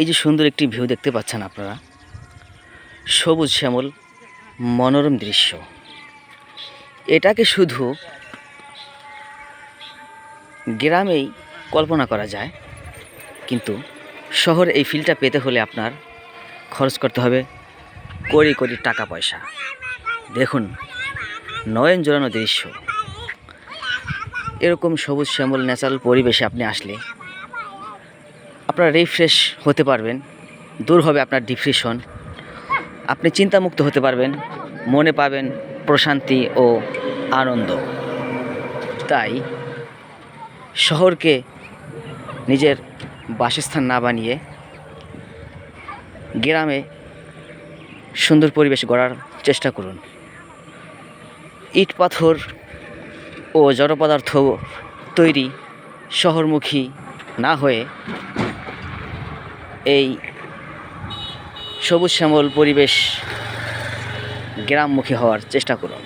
এই যে সুন্দর একটি ভিউ দেখতে পাচ্ছেন আপনারা। সবুজ শ্যামল, মনোরম দৃশ্য। এটাকে শুধু গ্রামেই কল্পনা করা যায়, কিন্তু শহরে এই ফিলটা পেতে হলে আপনার খরচ করতে হবে কোটি কোটি টাকা পয়সা। দেখুন, নয়ন জোড়ানো দৃশ্য। এরকম সবুজ শ্যামল ন্যাচারাল পরিবেশে আপনি আসলে আপনারা রিফ্রেশ হতে পারবেন, দূর হবে আপনার ডিপ্রেশন আপনি চিন্তামুক্ত হতে পারবেন, মনে পাবেন প্রশান্তি ও আনন্দ। তাই শহরকে নিজের বাসস্থান না বানিয়ে গ্রামে সুন্দর পরিবেশ গড়ার চেষ্টা করুন। ইট পাথর ও জড়পদার্থ তৈরি শহরমুখী না হয়ে এই সবুজ শ্যামল পরিবেশ গ্রামমুখী হওয়ার চেষ্টা করুন।